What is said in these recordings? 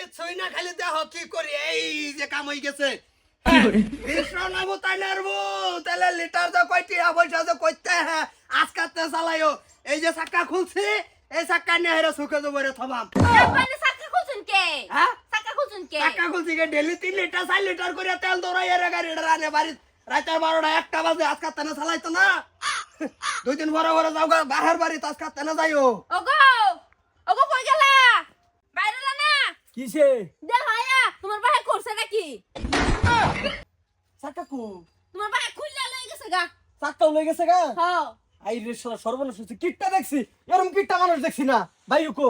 কিছুই না খালি দেহ কি করি? এই যে কাম হয়ে গেছে। কৃষ্ণ তাই নারবো তাহলে লিটার যে কয়টি পয়সা যে কইতে হ্যাঁ আজকাতে চালাইও। এই যে চাক্কা খুলছি এই চাক্কা নিয়ে হেরে সুখে দেবো রে থবাম খুলছেন কে? হ্যাঁ? সাকা খুলছেন কে? চাক্কা খুলছি গে ডেলি তিন লিটার চার লিটার করে তেল দৌড়াই এর গাড়িটা রানে বাড়ি রাতের বারোটা একটা বাজে আজকাল তেনে চালাইতো না। দুই দিন পরে পরে যাও গা বাহার বাড়ি আজকাল তেনে যাইও। ওগো কই গেলা বাইরে না কিসে? দে ভাইয়া তোমার ভাই করছে নাকি? চাক্কা কু তোমার ভাই খুললা লই গেছে গা। চাক্কাও লেগে গেছে গা? হ আই রে শালা সর্বনাশ হচ্ছে কিটটা দেখছি। এরকম কিটটা মানুষ দেখছি না। ভাইউ কো?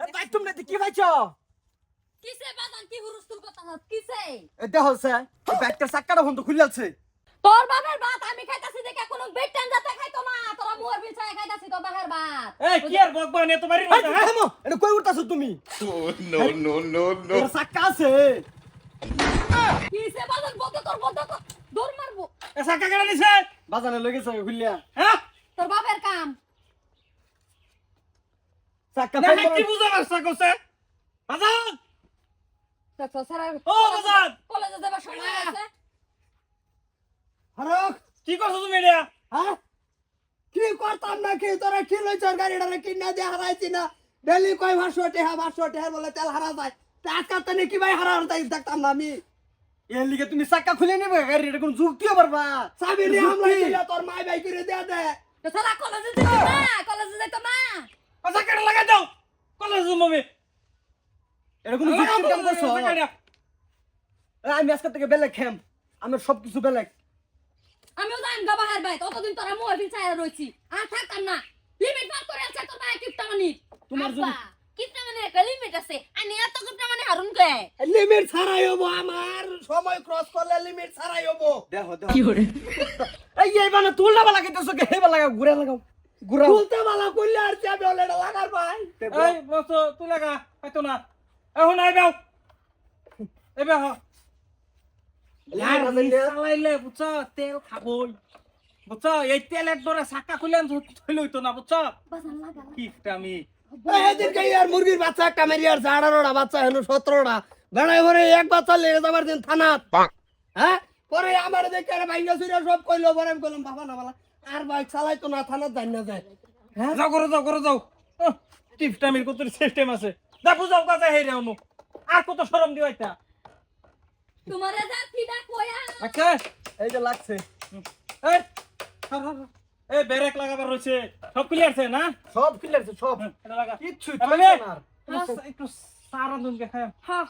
এ ভাই তুমি কি ভাইছো? কিসে বাজান? কি হুরুস্তুল কথা কিসে? এ দেখ হচ্ছে এই ব্যাগটার চাক্কাটা বন্ধ খুলে আছে তোর বাবার ভাত আমি খাইতাছি দেখে কোনো বেটান যাতে খাইতো না তোরা মুয়ার বিছায় খাইতাছি তো বাহের ভাত এই কি আর বকবা নে তোমার এটা কই উঠতাছো তুমি? no, no, no, no. এর চাক্কা আছে। কিসে বাজান বন্ধ তোর বন্ধ কর দৌড় মারবো। এ সাকা কেন নিছে বাজানে লই গেছে খুলিয়া হ্যাঁ? তোর বাবার কাম। চাক্কা না কি বুঝা রাস্তা করছে? বাজান দেখো সারা ও বাজান কলেজে যাবার সময় আছে। হরক কি করছ তুমি এটা? হ্যাঁ? কি করতাম না কি তোরা কি গাড়িটারে কিনা দিয়ে হারাইছি না। ডেলি কয় ভাষো টেহা ভাষো টেহা বলে তেল হারা যায়। তা আজকাল তো কি ভাই হারা তাই দেখতাম না আমি। এর লিগে তুমি চাক্কা খুলে নিবে গাড়িটা কোন যুক্তিও পারবা চাবি নিয়ে হামলা দিলে তোর মাই ভাই করে দেয়া দে। তো সারা কলেজে না কলেজে না। ও সাকাটা লাগাই দাও। কলেজ মমি এটা কোন যুক্তির কাম করছ? আমি আজকে থেকে বেলেগ খেম। আমি সব কিছু বেলেগ। আমিও জানি গা বাহার ভাই ততদিন তোরা মুয়ার বিছায় রইছি আর থাকতাম না। লিমিট পার করে আছে তোর ভাই কিপটা মানি তোমার জন্য- কিপটা মানে একটা লিমিট আছে। আনি এত কিপটা মানে হারুন কে? লিমিট ছাড়াই হব আমার। সময় ক্রস করলে লিমিট ছাড়াই হব। দেখো দেখো। কি করে? এই এই মানে তুলনা বালা কেতেছো কে? হেবা লাগা ঘুরে লাগাও। ঘুরা তুলতে বালা কইলে আর চাবি এটা লাগার ভাই। এই বস তুই লাগা হয়তো না। এখন আই বাও। এবে হ। চালাইলে বুঝছ তেল খাবই। বুঝছ এই তেলের দরে চাকা খুলে থইল না বুঝছ? বাজান লাগা কি আমি এদিনকে আর মুরগির বাচ্চা একটা মেরি আর আঠারোটা বাচ্চা হেন সতেরোটা। বেড়াই ভরে এক বাচ্চা লেগে যাবার দিন থানাত। হ্যাঁ? পরে আমার দেখে আরে ভাইঙ্গা চুরিয়া সব কইলো পরে আমি কইলাম বাবা না বালা আর বাইক চালাই তো না থানাত যাই না যায়। হ্যাঁ? যাও করে যাও করে যাও। টিপটামির কত সিস্টেম আছে। কাজে হেরে অনু আর কত শরম দিওইতা তোমারে যা কিডা কয়া আচ্ছা এই যে লাগছে। এই হর, হর। এই ব্রেক লাগাবার রয়েছে। সব ক্লিয়ার আছে না? সব ক্লিয়ার সব। এটা লাগা। কিচ্ছুই আরে না আর। একটু- সারা দুনকে খায় হ্যাঁ।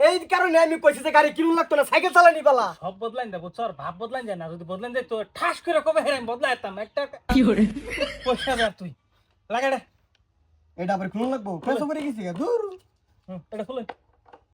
এই কারণে আমি কইছি যে গাড়ি কিনুন লাগতো না সাইকেল চালানি পালা। সব বদলাইন দেবো চর ভাব বদলাইন যায় না। যদি বদলাইন যায় তো ঠাস করে কবে হেরাম বদলাই যেতাম একটা কি করে পয়সা দেয় তুই। লাগা রে এটা আবার কিনুন লাগবো? কত করে গেছি দূর এটা খুলে।